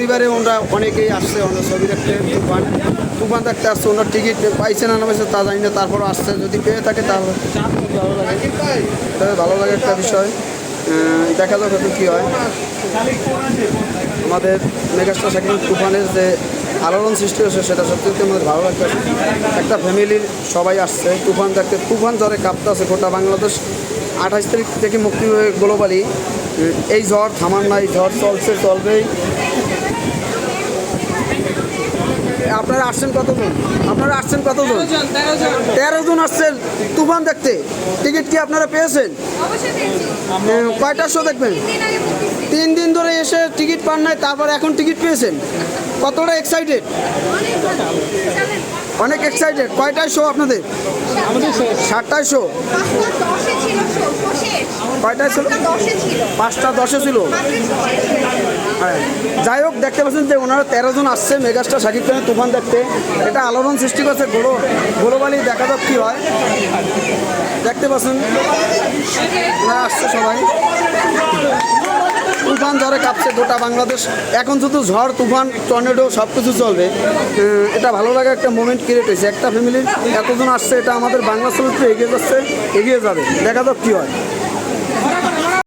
পরিবারে ওনারা অনেকেই আসছে, ওনার ছবি দেখতে, তুফান তুফান দেখতে আসছে, ওনার টিকিট পাইছে না না পাইছে তা জানি না তারপর আসছে। যদি পেয়ে থাকে তাহলে ভালো লাগে। তবে ভালো লাগে একটা বিষয়। দেখা যাক কী হয়। আমাদের মেগাস্টার শাকিব তুফানের যে আলোড়ন সৃষ্টি হয়েছে, সেটা সত্যি আমাদের ভালো লাগছে। একটা ফ্যামিলির সবাই আসছে, তুফান দেখতে। তুফান জ্বরে কাঁপতে আছে গোটা বাংলাদেশ। আঠাশ তারিখ থেকে মুক্তি হয়ে গ্লোবালি এই ঝড় থামার নাই, ঝড় চলছে, চলবেই। আপনারা আসছেন কতজন? আপনারা আসছেন কতজন? তেরো জন আসছেন। তুফান দেখতে। টিকিট কি আপনারা পেয়েছেন? কয়টার শো দেখবেন? তিন দিন ধরে এসে টিকিট পান নাই তারপর এখন টিকিট পেয়েছেন? কতটা এক্সাইটেড অনেক এক্সাইটেড কয়টায় শো আপনাদের? সাতটায় শো কয়টায় ছিল। পাঁচটা দশে ছিল। হ্যাঁ। যাই হোক, দেখতে পাচ্ছেন যে ওনারা তেরো জন আসছে, মেগাস্টার শাকিব খানের তুফান দেখতে। এটা আলোড়ন সৃষ্টি করছে, গোলো গ্লোবালি দেখা যাক কী হয়। দেখতে পাচ্ছেন, ওনারা আসছে সবাই। তুফান ঝড়ে কাঁপছে গোটা বাংলাদেশ। এখন শুধু ঝড়, তুফান, টর্নেডো সব কিছু চলবে এটা ভালো লাগে একটা মোমেন্ট ক্রিয়েট হয়েছে। একটা ফ্যামিলির এতজন আসছে, এটা আমাদের বাংলা চলচ্চিত্র এগিয়ে যাচ্ছে, এগিয়ে যাবে। দেখা যাক কী হয়।